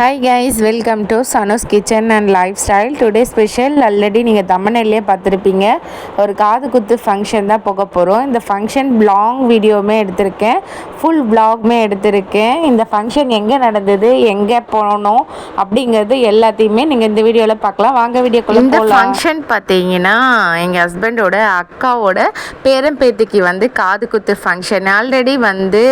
Hi guys welcome to Sano's kitchen and lifestyle today special already நீங்கள் தமிழ்நிலையே பார்த்துருப்பீங்க. ஒரு காது குத்து ஃபங்க்ஷன் தான் போக போகிறோம் இந்த ஃபங்க்ஷன் லாங் வீடியோவுமே எடுத்திருக்கேன். ஃபுல் ப்ளாகுமே எடுத்திருக்கேன். இந்த ஃபங்க்ஷன் எங்கே நடந்தது எங்கே போனோம் அப்படிங்கிறது எல்லாத்தையுமே நீங்கள் இந்த வீடியோவில் பார்க்கலாம். வாங்க வீடியோக்குள்ள இந்த ஃபங்க்ஷன் பார்த்தீங்கன்னா எங்கள் ஹஸ்பண்டோட அக்காவோட பேரன் பேத்திக்கு வந்து காது குத்து ஃபங்க்ஷன் ஆல்ரெடி வந்து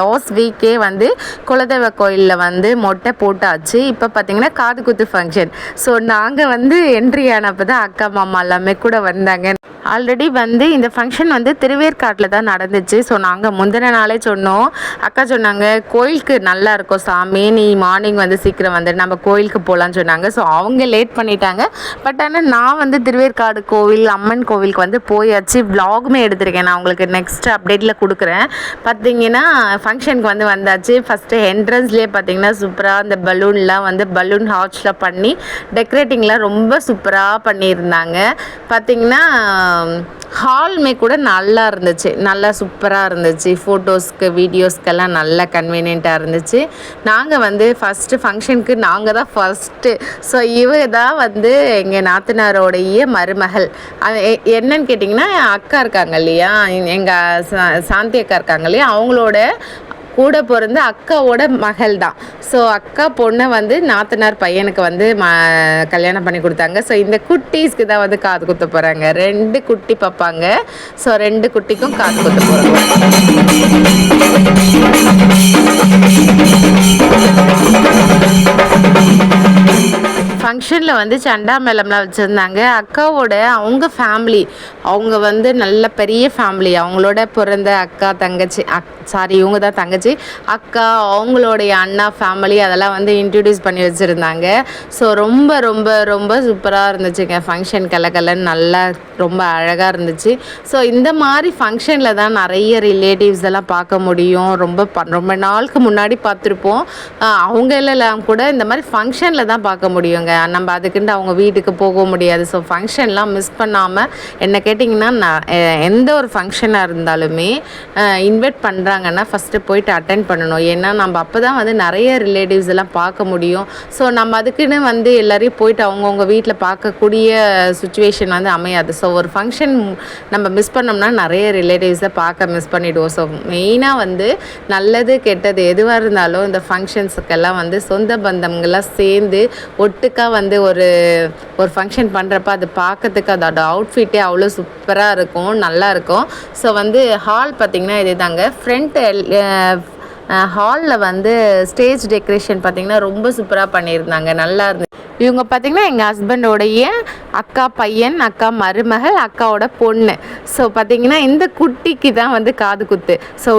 லாஸ்ட் வீக்கே வந்து குலதெய்வ கோயிலில் வந்து மொட்டை போட்டாச்சு. இப்போ பார்த்தீங்கன்னா காது குத்து ஃபங்க்ஷன் ஸோ நாங்கள் வந்து என்ட்ரி ஆனப்போ தான் அக்கா மாமா எல்லாமே கூட வந்தாங்க. ஆல்ரெடி வந்து இந்த ஃபங்க்ஷன் வந்து திருவேற்காட்டில் தான் நடந்துச்சு. ஸோ நாங்கள் முந்தின நாளே சொன்னோம். அக்கா சொன்னாங்க கோயிலுக்கு நல்லா இருக்கும் சாமி நீ மார்னிங் வந்து சீக்கிரம் வந்து நம்ம கோயிலுக்கு போகலான்னு சொன்னாங்க. ஸோ அவங்க லேட் பண்ணிட்டாங்க. பட் ஆனால் நான் வந்து திருவேற்காடு கோவில் அம்மன் கோவிலுக்கு வந்து போயாச்சு. Vlogமே எடுத்திருக்கேன். நான் உங்களுக்கு நெக்ஸ்ட் அப்டேட்டில் கொடுக்குறேன். பார்த்தீங்கன்னா ஃபங்க்ஷனுக்கு வந்து வந்தாச்சு. ஃபஸ்ட்டு என்ட்ரன்ஸ்லேயே பார்த்தீங்கன்னா சூப்பராக அந்த பலூன்லாம் வந்து பலூன் ஹாட்ஸில் பண்ணி டெக்கரேட்டிங்லாம் ரொம்ப சூப்பராக பண்ணியிருந்தாங்க. பார்த்தீங்கன்னா ஹால்மே கூட நல்லா இருந்துச்சு. நல்லா சூப்பராக இருந்துச்சு. ஃபோட்டோஸ்க்கு வீடியோஸ்க்கெல்லாம் நல்லா கன்வீனியண்ட்டாக இருந்துச்சு. நாங்கள் வந்து ஃபஸ்ட்டு ஃபங்க்ஷனுக்கு நாங்கள் தான் ஃபஸ்ட்டு ஸோ இவ தான் வந்து எங்கள் நாத்தனாரோடைய மருமகள். அது என்னன்னு கேட்டிங்கன்னா அக்கா இருக்காங்க இல்லையா? எங்கள் சா சாந்தி அக்கா இருக்காங்க இல்லையா? அவங்களோட கூட பிறந்த அக்காவோட மகள் தான் ஸோ அக்கா பொண்ணை வந்து நாத்தனார் பையனுக்கு வந்து ம கல்யாணம் பண்ணி கொடுத்தாங்க. ஸோ இந்த குட்டீஸ்க்கு தான் வந்து காது குத்த போகிறாங்க ரெண்டு குட்டி பார்ப்பாங்க ஸோ ரெண்டு குட்டிக்கும் காது குத்த போகிறாங்க ஃபங்க்ஷனில் வந்து சண்டா மேளம்லாம் வச்சுருந்தாங்க. அக்காவோட அவங்க ஃபேமிலி அவங்க வந்து நல்ல பெரிய ஃபேமிலி அவங்களோட பிறந்த அக்கா தங்கச்சி அக் சாரி இவங்க தான் தங்கச்சி அக்கா அவங்களுடைய அண்ணா ஃபேமிலி அதெல்லாம் வந்து இன்ட்ரடியூஸ் பண்ணி வச்சுருந்தாங்க. ஸோ ரொம்ப ரொம்ப ரொம்ப சூப்பராக இருந்துச்சுங்க. ஃபங்க்ஷன் கலக்கலன்னு நல்லா ரொம்ப அழகாக இருந்துச்சு. ஸோ இந்த மாதிரி ஃபங்க்ஷனில் தான் நிறைய ரிலேட்டிவ்ஸ் எல்லாம் பார்க்க முடியும். ரொம்ப ப- ரொம்ப நாளுக்கு முன்னாடி பார்த்துருப்போம். அவங்க எல்லாம் கூட இந்த மாதிரி ஃபங்க்ஷனில் தான் பார்க்க முடியுங்க. நம்ம அதுக்குண்டு அவங்க வீட்டுக்கு போக முடியாது. ஸோ ஃபங்க்ஷன்லாம் மிஸ் பண்ணாமல் என்ன கேட்டிங்கன்னா நான் எந்த ஒரு ஃபங்க்ஷனாக இருந்தாலுமே இன்வைட் பண்ணுறாங்கன்னா ஃபஸ்ட்டு போயிட்டு அட்டன் பண்ணணும். ஏன்னா நம்ம அப்போ தான் வந்து நிறைய ரிலேட்டிவ்ஸ் எல்லாம் பார்க்க முடியும். ஸோ நம்ம அதுக்குன்னு வந்து எல்லோரையும் போயிட்டு அவங்கவுங்க வீட்டில் பார்க்கக்கூடிய சுச்சுவேஷன் வந்து அமையாது. ஸோ ஒரு ஃபங்க்ஷன் நம்ம மிஸ் பண்ணோம்னா நிறைய ரிலேட்டிவ்ஸை பார்க்க மிஸ் பண்ணிவிடுவோம் ஸோ மெயினாக வந்து நல்லது கெட்டது எதுவாக இருந்தாலும் இந்த ஃபங்க்ஷன்ஸுக்கெல்லாம் வந்து சொந்த பந்தங்கள்லாம் சேர்ந்து ஒட்டுக்கா வந்து ஒரு ஒரு ஃபங்க்ஷன் பண்ணுறப்ப அது பார்க்கறதுக்கு அதோட அவுட்ஃபிட்டே அவ்வளோ சூப்பராக இருக்கும் நல்லா இருக்கும். ஸோ வந்து ஹால் பார்த்திங்கன்னா இது தாங்க ஃப்ரண்ட் ஹாலில் வந்து ஸ்டேஜ் டெக்கரேஷன் பார்த்திங்கன்னா ரொம்ப சூப்பராக பண்ணியிருந்தாங்க. நல்லா இருந்து இவங்க பார்த்திங்கன்னா எங்கள் ஹஸ்பண்டோடைய அக்கா பையன் அக்கா மருமகள் அக்காவோட பொண்ணு. ஸோ பார்த்திங்கன்னா இந்த குட்டிக்கு தான் வந்து காது குத்து. ஸோ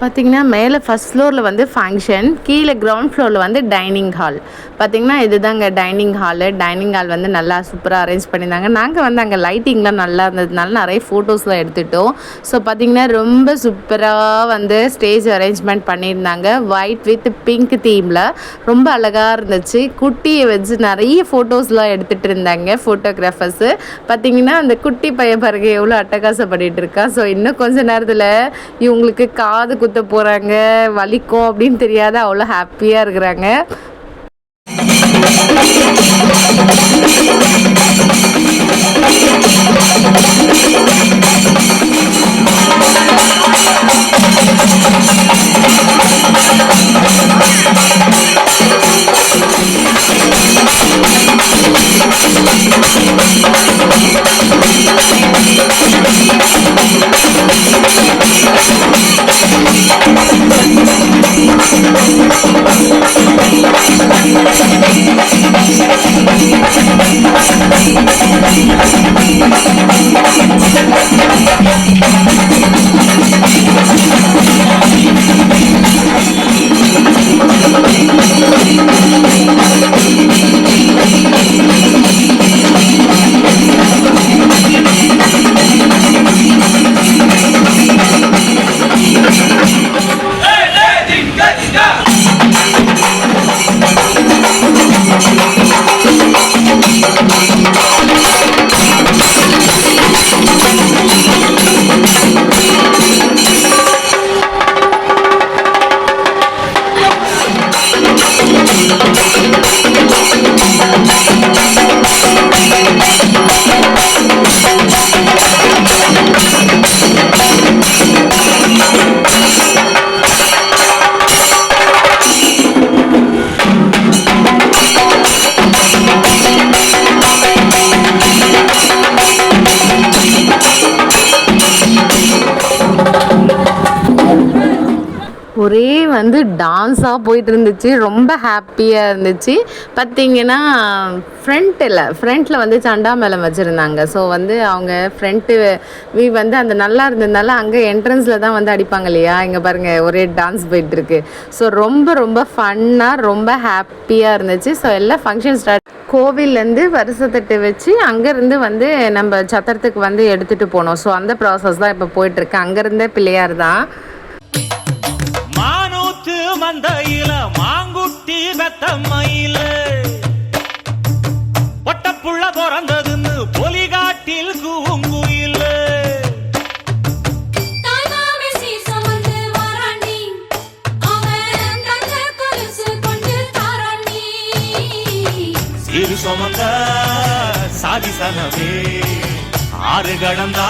பார்த்தீங்கன்னா மேலே ஃபஸ்ட் ஃப்ளோரில் வந்து ஃபங்க்ஷன் கீழே கிரவுண்ட் ஃப்ளோரில் வந்து டைனிங் ஹால் பார்த்தீங்கன்னா இதுதாங்க டைனிங் ஹாலு டைனிங் ஹால் வந்து நல்லா சூப்பராக அரேஞ்ச் பண்ணியிருந்தாங்க. நாங்கள் வந்து அங்கே லைட்டிங்லாம் நல்லா இருந்ததுனால நிறைய ஃபோட்டோஸ்லாம் எடுத்துட்டோம். ஸோ பார்த்தீங்கன்னா ரொம்ப சூப்பராக வந்து ஸ்டேஜ் அரேஞ்ச்மெண்ட் பண்ணியிருந்தாங்க. ஒயிட் வித் பிங்க் தீமில் ரொம்ப அழகாக இருந்துச்சு. குட்டியை வச்சு நிறைய ஃபோட்டோஸ்லாம் எடுத்துகிட்டு இருந்தாங்க ஃபோட்டோகிராஃபர்ஸு பார்த்தீங்கன்னா அந்த குட்டி பையன் பாருங்க எவ்வளோ அட்டகாசப்பட்டுட்டு இருக்கா. ஸோ இன்னும் கொஞ்ச நேரத்தில் இவங்களுக்கு காது குத்த போகிறாங்க வலிக்கும் அப்படின்னு தெரியாத அவ்வளோ ஹாப்பியாக இருக்கிறாங்க. Thank you. வந்து டான்ஸாக போயிட்டு இருந்துச்சு ரொம்ப ஹாப்பியாக இருந்துச்சு. பார்த்தீங்கன்னா ஃப்ரண்ட்டில் ஃப்ரண்ட்டில் வந்து சண்டா மேலம் வச்சுருந்தாங்க. ஸோ வந்து அவங்க ஃப்ரண்ட்டு வி வந்து அந்த நல்லா இருந்ததுனால அங்கே என்ட்ரன்ஸில் தான் வந்து அடிப்பாங்க இல்லையா? இங்கே பாருங்கள் ஒரே டான்ஸ் போயிட்டுருக்கு. ஸோ ரொம்ப ரொம்ப ஃபன்னாக ரொம்ப ஹாப்பியாக இருந்துச்சு. ஸோ எல்லாம் ஃபங்க்ஷன் ஸ்டார்ட் கோவிலேருந்து வருஷத்தட்டு வச்சு அங்கேருந்து வந்து நம்ம சத்திரத்துக்கு வந்து எடுத்துகிட்டு போனோம். ஸோ அந்த ப்ராசஸ் தான் இப்போ போயிட்டுருக்கு. அங்கேருந்தே பிள்ளையார் தான். மந்தையில மாங்குட்டி பெத்த மயில. ஒட்டப்புள்ள பிறந்ததுன்னு பொலிகாட்டில் கூங்குயில சிறு சுமந்த சாதி சனமே ஆறு கடந்தா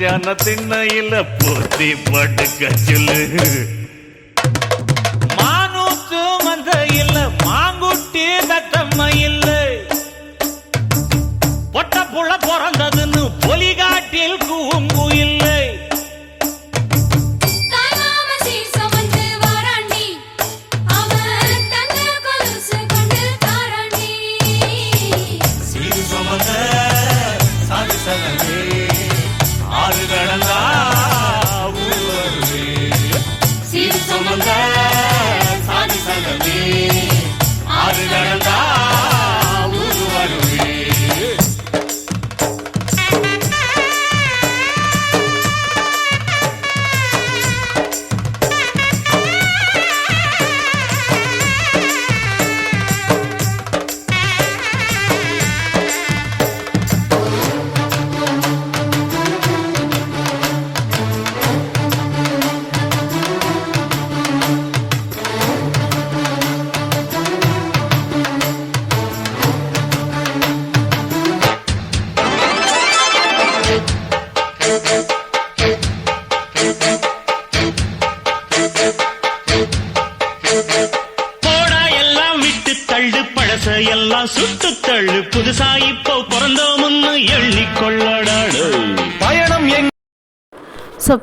மச்சான திண்ணையில போத்தி படுக்க சொல்லு. மானூத்து மந்த இல்ல மாங்குட்டி தத்தம்ம இல்ல. பொட்ட புள்ள பிறந்ததுன்னு பொலிகாட்டில் கூங்கு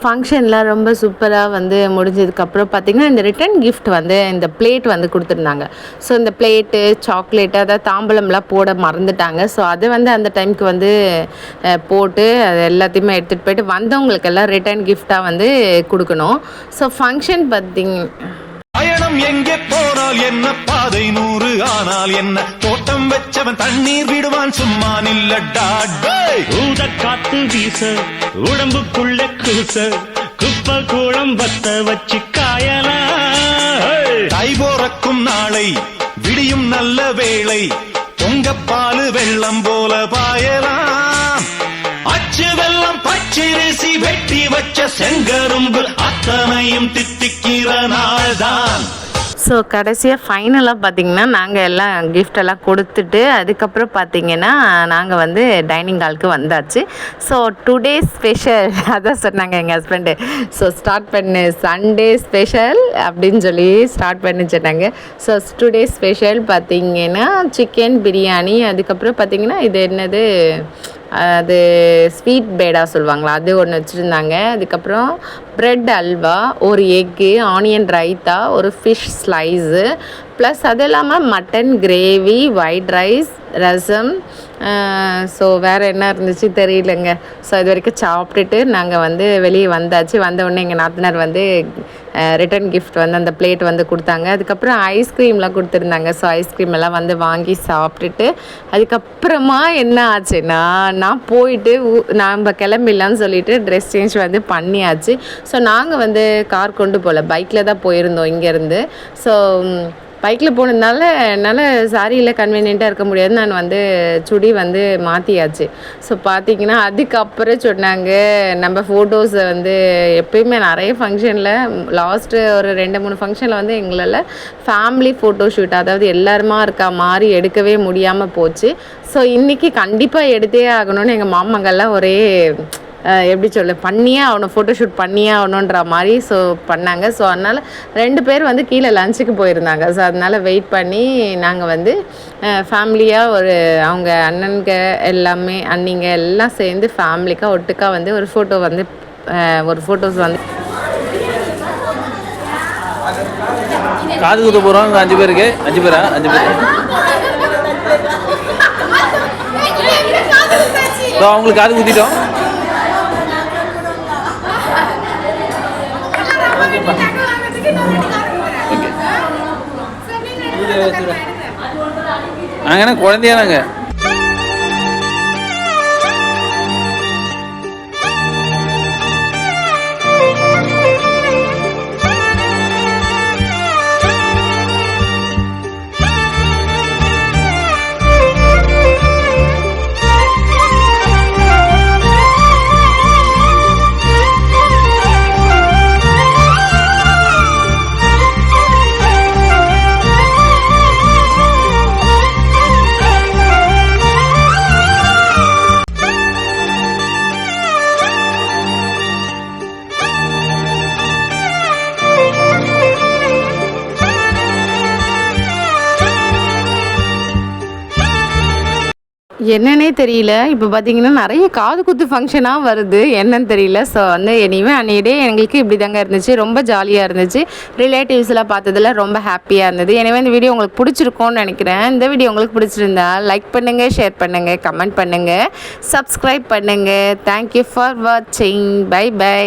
ஃபங்க்ஷன்லாம் ரொம்ப சூப்பராக வந்து முடிஞ்சதுக்கப்புறம் பார்த்திங்கன்னா இந்த ரிட்டன் கிஃப்ட் வந்து இந்த பிளேட் வந்து கொடுத்துருந்தாங்க. ஸோ இந்த பிளேட்டு சாக்லேட்டு அதாவது தாம்பூலம்லாம் போட மறந்துட்டாங்க. ஸோ அது வந்து அந்த டைமுக்கு வந்து போட்டு அது எல்லாத்தையுமே எடுத்துகிட்டு போயிட்டு வந்தவங்களுக்கெல்லாம் ரிட்டன் கிஃப்டாக வந்து கொடுக்கணும். ஸோ ஃபங்க்ஷன் பார்த்திங்க பயணம் எங்கே போனால் என்ன? பாதை நூறு ஆனால் என்ன? தோட்டம் வச்சவன் தண்ணீர் விடுவான் சும்மா நில்லடா. ஊத காத்து வீச உடம்புக்குள்ள கூச குப்பை கூளம் வத்த வச்சு காயலாம் தை போறக்கும் நாளை விடியும் நல்ல வேளை பொங்கப்பாலு வெள்ளம் போல பாயலாம் அச்சு வெள்ளம் பச்சரிசி வெட்டி வச்ச செங்கரும்பு அத்தனையும் தித்திக்கிற ஸோ கடைசியாக ஃபைனலாக பார்த்தீங்கன்னா நாங்கள் எல்லாம் கிஃப்ட் எல்லாம் கொடுத்துட்டு அதுக்கப்புறம் பார்த்தீங்கன்னா நாங்கள் வந்து டைனிங் ஹாலுக்கு வந்தாச்சு. ஸோ டுடே ஸ்பெஷல் அதான் சொன்னாங்க எங்கள் ஹஸ்பண்டு ஸோ ஸ்டார்ட் பண்ணு சண்டே ஸ்பெஷல் அப்படின்னு சொல்லி ஸ்டார்ட் பண்ணி சொன்னாங்க. ஸோ டுடே ஸ்பெஷல் பார்த்தீங்கன்னா சிக்கன் பிரியாணி அதுக்கப்புறம் பார்த்தீங்கன்னா இது என்னது அது ஸ்வீட் பேடா சொல்லுவாங்களா அது ஒன்று வச்சுருந்தாங்க. அதுக்கப்புறம் ப்ரெட் அல்வா ஒரு எக்கு ஆனியன் ரைத்தா ஒரு ஃபிஷ் ஸ்லைஸு ப்ளஸ் அது இல்லாமல் mutton gravy white rice rasam so வேறு என்ன இருந்துச்சு தெரியலங்க. ஸோ இது வரைக்கும் சாப்பிட்டுட்டு நாங்கள் வந்து வெளியே வந்தாச்சு. வந்த உடனே எங்கள் நாத்தனார் வந்து ரிட்டன் கிஃப்ட் வந்து அந்த பிளேட் வந்து கொடுத்தாங்க. அதுக்கப்புறம் ஐஸ்கிரீம்லாம் கொடுத்துருந்தாங்க. ஸோ ஐஸ்கிரீம் எல்லாம் வந்து வாங்கி சாப்பிட்டுட்டு அதுக்கப்புறமா என்ன ஆச்சுன்னா நான் போயிட்டு ஊ- நாம் கிளம்பிடலான்னு சொல்லிட்டு ட்ரெஸ் சேஞ்ச் வந்து பண்ணியாச்சு. ஸோ நாங்கள் வந்து கார் கொண்டு போகல. பைக்கில் தான் போயிருந்தோம் இங்கேருந்து. ஸோ பைக்கில் போனதுனால என்னால் சாரியில் கன்வீனியண்ட்டாக இருக்க முடியாது. நான் வந்து சுடி வந்து மாற்றியாச்சு ஸோ பார்த்தீங்கன்னா அதுக்கப்புறம் சொன்னாங்க. நம்ம ஃபோட்டோஸை வந்து எப்பயுமே நிறைய ஃபங்க்ஷனில் லாஸ்ட்டு ஒரு ரெண்டு மூணு ஃபங்க்ஷனில் வந்து எங்களால் ஃபேமிலி ஃபோட்டோ ஷூட் அதாவது எல்லாருமா இருக்கா மாதிரி எடுக்கவே முடியாமல் போச்சு. ஸோ இன்றைக்கி கண்டிப்பாக எடுத்தே ஆகணும்னு எங்கள் மாமங்கள்லாம் ஒரே எப்படி சொல்ல பண்ணியே ஆகணும் ஃபோட்டோஷூட் பண்ணியே ஆகணுன்ற மாதிரி ஸோ பண்ணாங்க. ஸோ அதனால் ரெண்டு பேர் வந்து கீழே லஞ்சுக்கு போயிருந்தாங்க. ஸோ அதனால் வெயிட் பண்ணி நாங்கள் வந்து ஃபேமிலியாக ஒரு அவங்க அண்ணனுங்க எல்லாமே அண்ணிங்க எல்லாம் சேர்ந்து ஃபேமிலிக்காக ஒட்டுக்கா வந்து ஒரு ஃபோட்டோ வந்து ஒரு ஃபோட்டோஸ் வந்து காது குத்த போகிறோம் அஞ்சு பேருக்கு. அஞ்சு பேரா? அஞ்சு பேர். அவங்களுக்கு காது குத்திட்டோம். நாங்கள் என்ன குழந்தையா நாங்கள் என்னன்னே தெரியல. இப்போ பார்த்தீங்கன்னா நிறைய காது குத்து ஃபங்க்ஷனாக வருது. என்னன்னு தெரியல. ஸோ வந்து எனிவே அன்னையடே எங்களுக்கு இப்படி தாங்க இருந்துச்சு. ரொம்ப ஜாலியாக இருந்துச்சு. ரிலேட்டிவ்ஸ்லாம் பார்த்ததுல ரொம்ப ஹாப்பியாக இருந்தது. எனவே இந்த வீடியோ உங்களுக்கு பிடிச்சிருக்கோன்னு நினைக்கிறேன். இந்த வீடியோ உங்களுக்கு பிடிச்சிருந்தா லைக் பண்ணுங்கள் ஷேர் பண்ணுங்கள் கமெண்ட் பண்ணுங்கள் சப்ஸ்கிரைப் பண்ணுங்கள் தேங்க்யூ ஃபார் வாட்சிங் பை பை